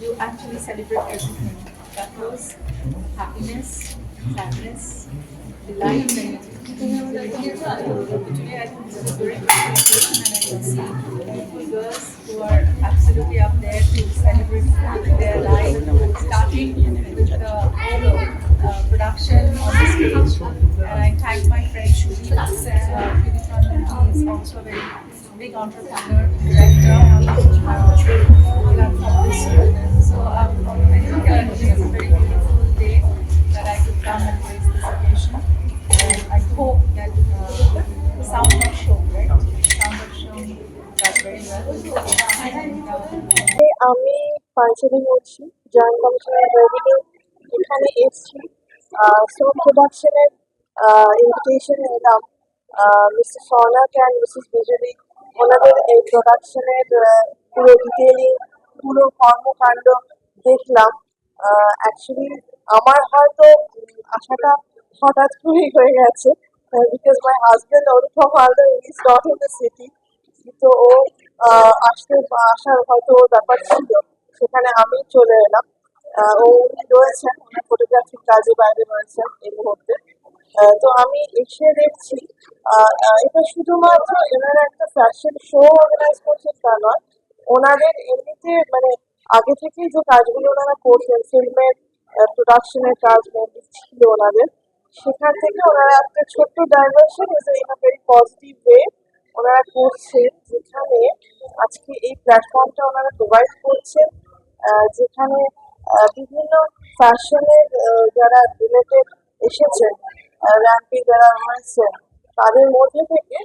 you actually celebrate everything. That was happiness, sadness, delight. Today I think this is a very good occasion and I can see beautiful girls who are absolutely up there to celebrate production the. And I thank my friend Shruti, uh, who is also a very big entrepreneur, director, uh, this year. So um, I think uh, it is a very beautiful day that I could come and grace this occasion. And I hope that uh, sound of show, right? Sound of show does very well. And uh, আমি পাঞ্চালি বলছি joint commissioner revenue এখানে এসছি সোম প্রোডাকশনের invitation এলাম mister Sounak and mrs Bijli ওনাদের এই প্রোডাকশনের পুরো ডিটেলিং পুরো কর্মকাণ্ড দেখলাম অ্যাকচুয়ালি আমার হয়তো আশাটা হঠাৎ করেই হয়ে গেছে because my husband Anupam Haldar is not in the city তো ও আহ, আসতে আসার হয়তো ব্যাপার ছিল। সেখানে আমি চলে এলাম। ও উনি রয়েছেন ওনার ফটোগ্রাফির কাজে বাইরে রয়েছেন এই মুহূর্তে। তো আমি এসে দেখছি এটা শুধুমাত্র এনারা একটা ফ্যাশন শো অর্গানাইজ করছেন তা নয়, ওনাদের এমনিতে মানে আগে থেকেই যে কাজগুলো ওনারা করছেন ফিল্মের প্রোডাকশনের কাজ মেনলি ছিল ওনাদের, সেখান থেকে ওনারা একটা ছোট্ট diversion is in very positive way ওনারা করছেন, যেখানে আজকে এই প্ল্যাটফর্মটা ওনারা প্রোভাইড করছেন যেখানে বিভিন্ন ফ্যাশনের যারা রিলেটেড এসেছেন র্যাম্পি যারা রয়েছেন, তাদের মধ্যে থেকে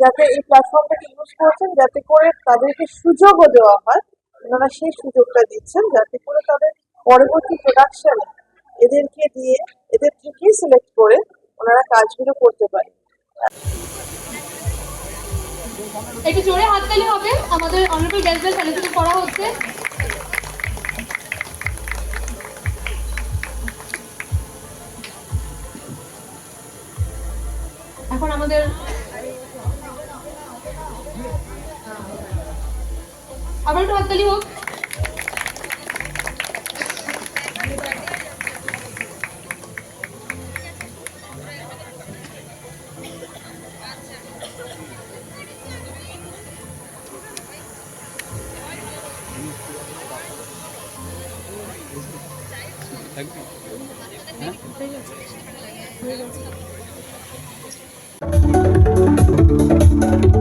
যাতে এই প্ল্যাটফর্মটাকে ইউজ করছেন, যাতে করে তাদেরকে সুযোগও দেওয়া হয়, ওনারা সেই সুযোগটা দিচ্ছেন, যাতে করে তাদের পরবর্তী প্রোডাকশনে এদেরকে দিয়ে, এদের থেকেই সিলেক্ট করে ওনারা কাজগুলো করতে পারে একটু জোরে হাততালি হবে। আমাদের অনারেবল গেস্টদের সেলিব্রেট করা হচ্ছে। এখন আমাদের আবার একটু হাততালি হোক Thank you. Música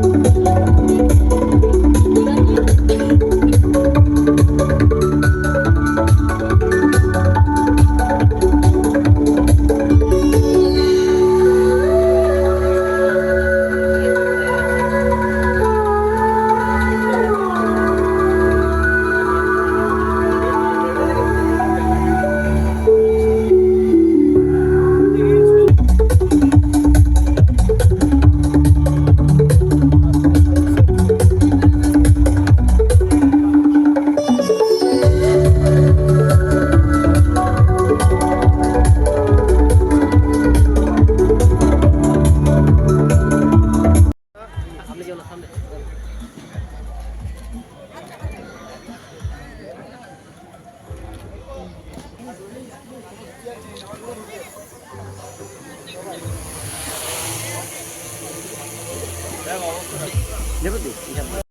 来往后你不给你先